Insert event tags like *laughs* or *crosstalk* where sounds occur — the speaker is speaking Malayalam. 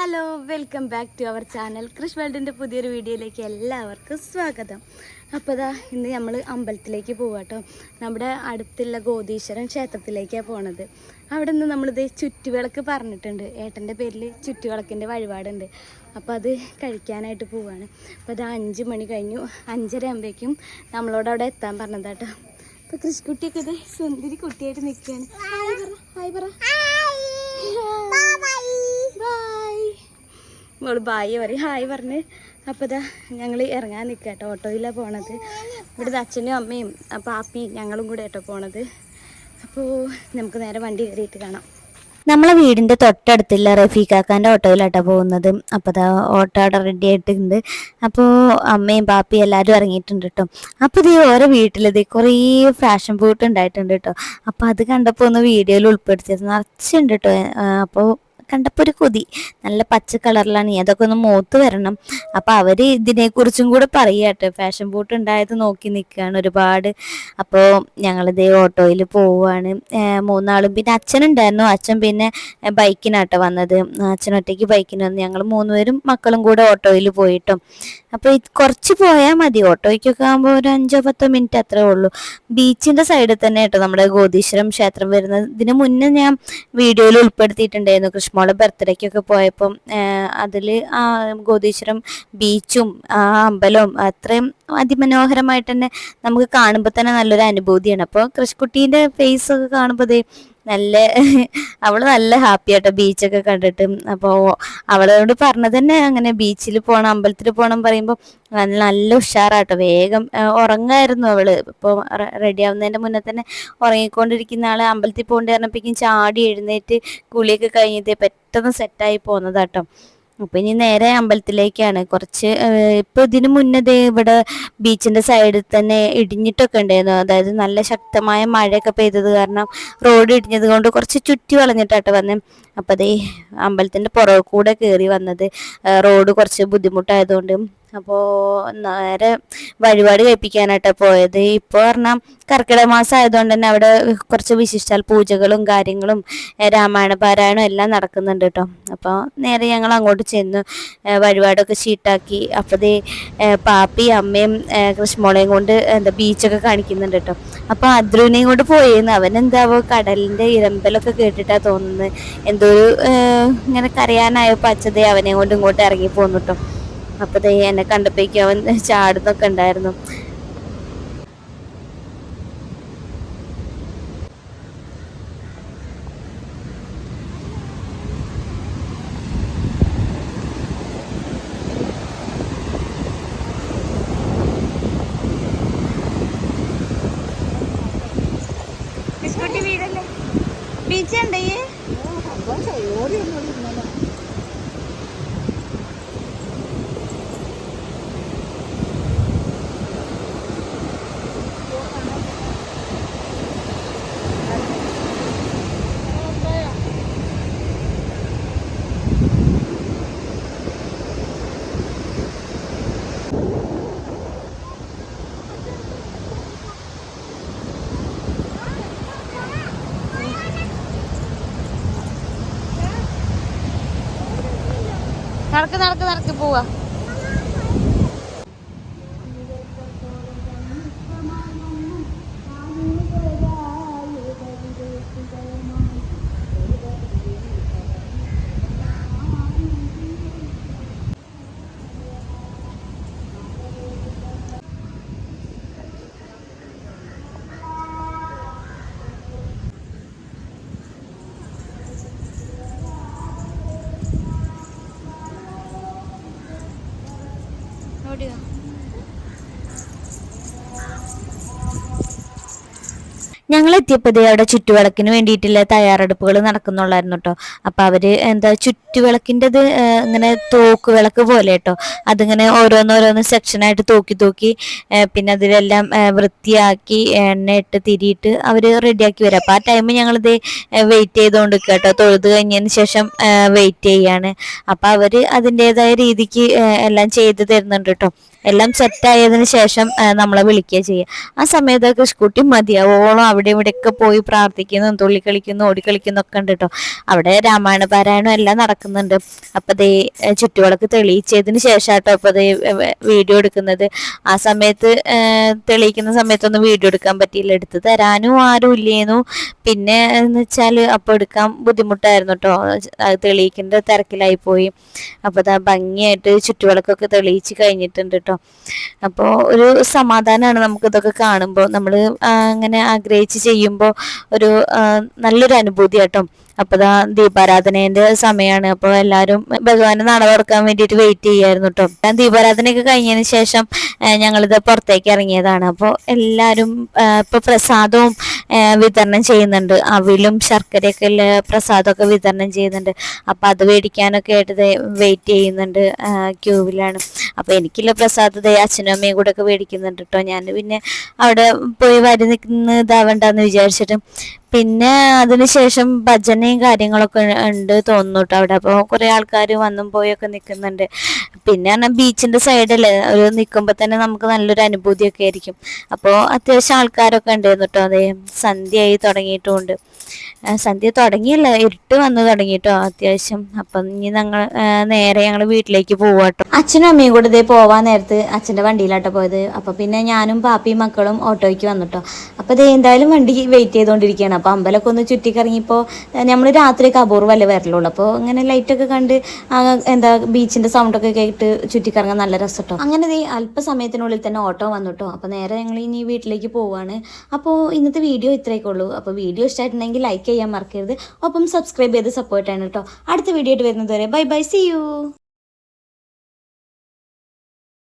Hello welcome back to our channel Krish വേൾഡിന്റെ പുതിയൊരു വീഡിയോയിലേക്ക് എല്ലാവർക്കും സ്വാഗതം. അപ്പോൾ ഇതാ ഇന്ന് നമ്മൾ അമ്പലത്തിലേക്ക് പോവാട്ടോ. നമ്മുടെ അടുത്തുള്ള ഗോതീശ്വരൻ ക്ഷേത്രത്തിലേക്കാണ് പോണത്. അവിടെ നിന്ന് നമ്മളിത് ചുറ്റുവിളക്ക് പറഞ്ഞിട്ടുണ്ട്. ഏട്ടന്റെ പേരിൽ ചുറ്റുവിളക്കിന്റെ വഴിപാടുണ്ട്. അപ്പോൾ അത് കഴിക്കാനായിട്ട് പോവുകയാണ് അപ്പോൾ അത് അഞ്ച് മണി കഴിഞ്ഞു. അഞ്ചര ആകുമ്പോഴേക്കും നമ്മളോട് അവിടെ എത്താൻ പറഞ്ഞതാട്ടോ. അപ്പോൾ കൃഷിക്കുട്ടിയൊക്കെ ഇത് സുന്ദരി കുട്ടിയായിട്ട് നിൽക്കുകയാണ് ഹായ് പറ ഹായ് പറ. മോൾ ബായി പറയും. ഹായ് പറഞ്ഞ്. അപ്പോൾ ഇതാ ഞങ്ങൾ ഇറങ്ങാൻ നിൽക്കുക കേട്ടോ ഓട്ടോയിലാണ് പോണത്. ഇവിടുത്തെ അച്ഛനും അമ്മയും പാപ്പിയും ഞങ്ങളും കൂടെ കേട്ടോ പോണത്. അപ്പോൾ നമുക്ക് നേരെ വണ്ടി കയറിയിട്ട് കാണാം. നമ്മളെ വീടിന്റെ തൊട്ടടുത്തുള്ള റഫീഖാക്കാന്റെ ഓട്ടോയിലാട്ടോ പോകുന്നത്. അപ്പോൾ ദാ ഓട്ടോ അവിടെ റെഡി ആയിട്ടുണ്ട്. അപ്പോൾ അമ്മയും പാപ്പയും എല്ലാവരും ഇറങ്ങിയിട്ടുണ്ട് കേട്ടോ അപ്പോൾ ഇത് ഓരോ വീട്ടിലത് കുറേ ഫാഷൻ ബൂട്ട് ഉണ്ടായിട്ടുണ്ട് കേട്ടോ അപ്പോൾ അത് കണ്ടപ്പോൾ ഒന്ന് വീഡിയോയിൽ ഉൾപ്പെടുത്തിയത് നിറച്ചുണ്ട് കേട്ടോ അപ്പോൾ കണ്ടപ്പോൾ ഒരു കൊതി. നല്ല പച്ച കളറിലാണ്. അതൊക്കെ ഒന്ന് മൂത്ത് വരണം. അപ്പോൾ അവർ ഇതിനെക്കുറിച്ചും കൂടെ പറയട്ടെ ഫാഷൻ ബൂട്ട് ഉണ്ടായത് നോക്കി നിൽക്കുകയാണ് ഒരുപാട്. അപ്പോൾ ഞങ്ങളിതേ ഓട്ടോയിൽ പോവുകയാണ് മൂന്നാളും. പിന്നെ അച്ഛനുണ്ടായിരുന്നു അച്ഛൻ പിന്നെ ബൈക്കിനാട്ടോ വന്നത്. അച്ഛൻ ഒറ്റയ്ക്ക് ബൈക്കിന് വന്ന്. ഞങ്ങൾ മൂന്നുപേരും മക്കളും കൂടെ ഓട്ടോയിൽ പോയിട്ടും. അപ്പോൾ ഇത് കുറച്ച് പോയാൽ മതി. ഓട്ടോയ്ക്കൊക്കെ ആകുമ്പോൾ ഒരു അഞ്ചോ പത്തോ മിനിറ്റ് അത്രേ ഉള്ളൂ. ബീച്ചിന്റെ സൈഡിൽ തന്നെ കേട്ടോ നമ്മുടെ ഗോതീശ്വരം ക്ഷേത്രം വരുന്നത്. ഇതിന് മുന്നേ ഞാൻ വീഡിയോയിൽ ഉൾപ്പെടുത്തിയിട്ടുണ്ടായിരുന്നു കൃഷ്ണമോളെ ബർത്ത്ഡേക്കൊക്കെ പോയപ്പം അതിൽ ആ ഗോതീശ്വരം ബീച്ചും ആ അമ്പലവും അത്രയും അതിമനോഹരമായിട്ട് തന്നെ നമുക്ക് കാണുമ്പോൾ തന്നെ നല്ലൊരു അനുഭൂതിയാണ്. അപ്പോൾ കൃഷിക്കുട്ടീന്റെ ഫേസ് ഒക്കെ കാണുമ്പോൾ നല്ല *laughs* അവൾ നല്ല ഹാപ്പി ആട്ടോ. ബീച്ചൊക്കെ കണ്ടിട്ട്. അപ്പോൾ അവളോട് പറഞ്ഞത് തന്നെ അങ്ങനെ ബീച്ചിൽ പോകണം അമ്പലത്തിൽ പോകണം പറയുമ്പോൾ നല്ല ഉഷാറാട്ടോ. വേഗം ഉറങ്ങായിരുന്നു അവൾ. ഇപ്പോൾ റെഡി ആവുന്നതിന്റെ മുന്നേ തന്നെ ഉറങ്ങിക്കൊണ്ടിരിക്കുന്ന ആൾ അമ്പലത്തിൽ പോകേണ്ടി പറഞ്ഞപ്പോഴേക്കും ചാടി എഴുന്നേറ്റ് കുളിയൊക്കെ കഴിഞ്ഞിട്ട് പെട്ടെന്ന് സെറ്റായി പോകുന്നതാട്ടോ അപ്പൊ ഇനി നേരെ അമ്പലത്തിലേക്കാണ്. കുറച്ച് ഇപ്പൊ ഇതിനു മുന്നേ ഇവിടെ ബീച്ചിന്റെ സൈഡിൽ തന്നെ ഇടിഞ്ഞിട്ടൊക്കെ ഉണ്ടായിരുന്നു. അതായത് നല്ല ശക്തമായ മഴയൊക്കെ പെയ്തത് കാരണം റോഡ് ഇടിഞ്ഞത് കൊണ്ട് കുറച്ച് ചുറ്റി വളഞ്ഞിട്ടാട്ട് വന്നേ. അപ്പൊ അതേ അമ്പലത്തിന്റെ പുറകെ കൂടെ കയറി വന്നത്. റോഡ് കുറച്ച് ബുദ്ധിമുട്ടായതുകൊണ്ട് അപ്പോൾ നേരെ വഴിപാട് കഴിപ്പിക്കാനായിട്ടാണ് പോയത്. ഇപ്പോൾ പറഞ്ഞാൽ കർക്കിടക മാസം ആയതുകൊണ്ട് തന്നെ അവിടെ കുറച്ച് വിശിഷ്ടാൽ പൂജകളും കാര്യങ്ങളും രാമായണ പാരായണം എല്ലാം നടക്കുന്നുണ്ട് കേട്ടോ അപ്പോൾ നേരെ ഞങ്ങൾ അങ്ങോട്ട് ചെന്നു വഴിപാടൊക്കെ ഷീട്ടാക്കി അപ്പോൾ പാപ്പി അമ്മയും കൃഷ്ണമോളയും കൊണ്ട് എന്താ ബീച്ചൊക്കെ കാണിക്കുന്നുണ്ട് കേട്ടോ അപ്പോൾ അദ്രുവിനെയും കൊണ്ട് പോയിരുന്നു അവൻ എന്താവോ കടലിന്റെ ഇരമ്പലൊക്കെ കേട്ടിട്ടാ തോന്നുന്നത്. എന്തോ ഒരു ഇങ്ങനെ കരയാനായപ്പോൾ പച്ചതേ അവനെയും കൊണ്ട് ഇങ്ങോട്ട് ഇറങ്ങി പോന്നു കേട്ടോ അപ്പോൾ ദേ എന്നെ കണ്ടപ്പോഴേക്കും അവൻ ചാടുന്നൊക്കെ ഉണ്ടായിരുന്നു. ബിസ്കുട്ടി നടക്ക് നടക്ക് നടക്ക് പോവാ. aburrido. ഞങ്ങൾ എത്തിയപ്പോഴേ അവിടെ ചുറ്റുവിളക്കിന് വേണ്ടിയിട്ടുള്ള തയ്യാറെടുപ്പുകൾ നടക്കുന്നുള്ളായിരുന്നു കേട്ടോ അപ്പോൾ അവർ എന്താ ചുറ്റുവിളക്കിന്റെത് ഇങ്ങനെ തോക്ക് വിളക്ക് പോലെ കേട്ടോ അതിങ്ങനെ ഓരോന്നോരോന്ന് സെക്ഷനായിട്ട് തൂക്കി തൂക്കി പിന്നെ അതിലെല്ലാം വൃത്തിയാക്കി എണ്ണ ഇട്ട് തിരിയിട്ട് അവർ റെഡിയാക്കി വരും. അപ്പോൾ ആ ടൈം ഞങ്ങളിത് വെയിറ്റ് ചെയ്തുകൊണ്ട് കേട്ടോ തൊഴുത് കഴിഞ്ഞതിന് ശേഷം വെയിറ്റ് ചെയ്യാണ്. അപ്പോൾ അവർ അതിന്റെതായ രീതിക്ക് എല്ലാം ചെയ്ത് തരുന്നുണ്ട് കേട്ടോ എല്ലാം സെറ്റ് ആയതിനു ശേഷം നമ്മളെ വിളിക്കുക ചെയ്യുക ആ സമയത്തൊക്കെ സ്കൂട്ടി മതിയാവോളം അവിടെ അവിടെ ഇവിടെയൊക്കെ പോയി പ്രാർത്ഥിക്കുന്നു തുള്ളിക്കളിക്കുന്നു ഓടിക്കളിക്കുന്നു ഒക്കെ ഉണ്ട് കേട്ടോ അവിടെ രാമായണ പാരായണം എല്ലാം നടക്കുന്നുണ്ട്. അപ്പൊ ദേ ചുറ്റുവിളക്ക് തെളിയിച്ചതിന് ശേഷം കേട്ടോ അപ്പൊ ദേ വീഡിയോ എടുക്കുന്നത്. ആ സമയത്ത് തെളിയിക്കുന്ന സമയത്തൊന്നും വീഡിയോ എടുക്കാൻ പറ്റിയില്ല. എടുത്ത് തരാനും ആരും ഇല്ലേന്നു പിന്നെ എന്ന് വെച്ചാൽ അപ്പൊ എടുക്കാൻ ബുദ്ധിമുട്ടായിരുന്നു കേട്ടോ തെളിയിക്കേണ്ട തിരക്കിലായി പോയി. അപ്പൊ അതാ ഭംഗിയായിട്ട് ചുറ്റുവിളക്കൊക്കെ തെളിയിച്ച് കഴിഞ്ഞിട്ടുണ്ട് കേട്ടോ അപ്പോൾ ഒരു സമാധാനമാണ് നമുക്ക് ഇതൊക്കെ കാണുമ്പോൾ നമ്മൾ അങ്ങനെ ആഗ്രഹിച്ച് ചെയ്യുമ്പോൾ ഒരു നല്ലൊരു അനുഭൂതി കേട്ടോ അപ്പൊ ദാ ദീപാരാധനേന്റെ സമയമാണ് അപ്പോൾ എല്ലാരും ഭഗവാനെ നട തുറക്കാൻ വേണ്ടിയിട്ട് വെയിറ്റ് ചെയ്യായിരുന്നു കേട്ടോ ഞാൻ ദീപാരാധനയൊക്കെ കഴിഞ്ഞതിന് ശേഷം ഞങ്ങളിത് പുറത്തേക്ക് ഇറങ്ങിയതാണ്. അപ്പോൾ എല്ലാരും ഇപ്പൊ പ്രസാദവും വിതരണം ചെയ്യുന്നുണ്ട്. അവിലും ശർക്കരയൊക്കെ ഉള്ള പ്രസാദമൊക്കെ വിതരണം ചെയ്യുന്നുണ്ട്. അപ്പൊ അത് മേടിക്കാനൊക്കെ ആയിട്ട് വെയിറ്റ് ചെയ്യുന്നുണ്ട് ക്യൂവിലാണ് അപ്പൊ എനിക്കുള്ള പ്രസാദത അച്ഛനും അമ്മയും കൂടെ ഒക്കെ മേടിക്കുന്നുണ്ട് കേട്ടോ ഞാൻ പിന്നെ അവിടെ പോയി വരി നിൽക്കുന്ന ഇതാവണ്ടെന്ന് വിചാരിച്ചിട്ട് പിന്നെ അതിനുശേഷം ഭജനയും കാര്യങ്ങളൊക്കെ ഉണ്ട് തോന്നുന്നു അവിടെ. അപ്പോൾ കുറേ ആൾക്കാർ വന്നും പോയൊക്കെ നിൽക്കുന്നുണ്ട് പിന്നെ പറഞ്ഞാൽ ബീച്ചിന്റെ സൈഡല്ലേ ഒരു നിൽക്കുമ്പോൾ തന്നെ നമുക്ക് നല്ലൊരു അനുഭൂതിയൊക്കെ ആയിരിക്കും. അപ്പോൾ അത്യാവശ്യം ആൾക്കാരൊക്കെ ഉണ്ടായിരുന്നു കേട്ടോ അതെ സന്ധ്യയായി തുടങ്ങിയിട്ടുമുണ്ട് സന്ധ്യ തുടങ്ങിയല്ല ഇരുട്ട് വന്ന് തുടങ്ങിട്ടോ അത്യാവശ്യം. അപ്പം ഇനി ഞങ്ങൾ നേരെ ഞങ്ങൾ വീട്ടിലേക്ക് പോവാട്ടോ. അച്ഛനും അമ്മയും കൂടെ ഇതേ പോവാൻ നേരത്ത് അച്ഛന്റെ വണ്ടിയിലാട്ടോ പോയത്. അപ്പോൾ പിന്നെ ഞാനും പാപ്പിയും മക്കളും ഓട്ടോയ്ക്ക് വന്നിട്ടോ. അപ്പോൾ ഇത് എന്തായാലും വണ്ടി വെയിറ്റ് ചെയ്തുകൊണ്ടിരിക്കുകയാണ് അപ്പോൾ അമ്പലമൊക്കെ ഒന്ന് ചുറ്റിക്കറങ്ങിയപ്പോൾ നമ്മൾ രാത്രിയൊക്കെ അപൂർവമല്ലേ വരലുള്ളൂ. അപ്പോൾ ഇങ്ങനെ ലൈറ്റൊക്കെ കണ്ട് എന്താ ബീച്ചിന്റെ സൗണ്ടൊക്കെ കേട്ട് ചുറ്റിക്കറങ്ങാൻ നല്ല രസട്ടോ. അങ്ങനെ ദേ അല്പസമയത്തിനുള്ളിൽ തന്നെ ഓട്ടോ വന്നിട്ടോ. അപ്പോൾ നേരെ ഞങ്ങൾ ഇനി വീട്ടിലേക്ക് പോവുകയാണ് അപ്പോൾ ഇന്നത്തെ വീഡിയോ ഇത്രയൊക്കെ ഉള്ളൂ. അപ്പോൾ വീഡിയോ ഇഷ്ടമായിട്ടുണ്ടെങ്കിൽ ലൈക്ക് ചെയ്യാൻ മറക്കരുത്. ഒപ്പം സബ്സ്ക്രൈബ് ചെയ്ത് സപ്പോർട്ട് ചെയ്യണം കേട്ടോ. അടുത്ത വീഡിയോ ആയിട്ട് വരുന്നത് വരെ ബൈ ബൈ സി യു.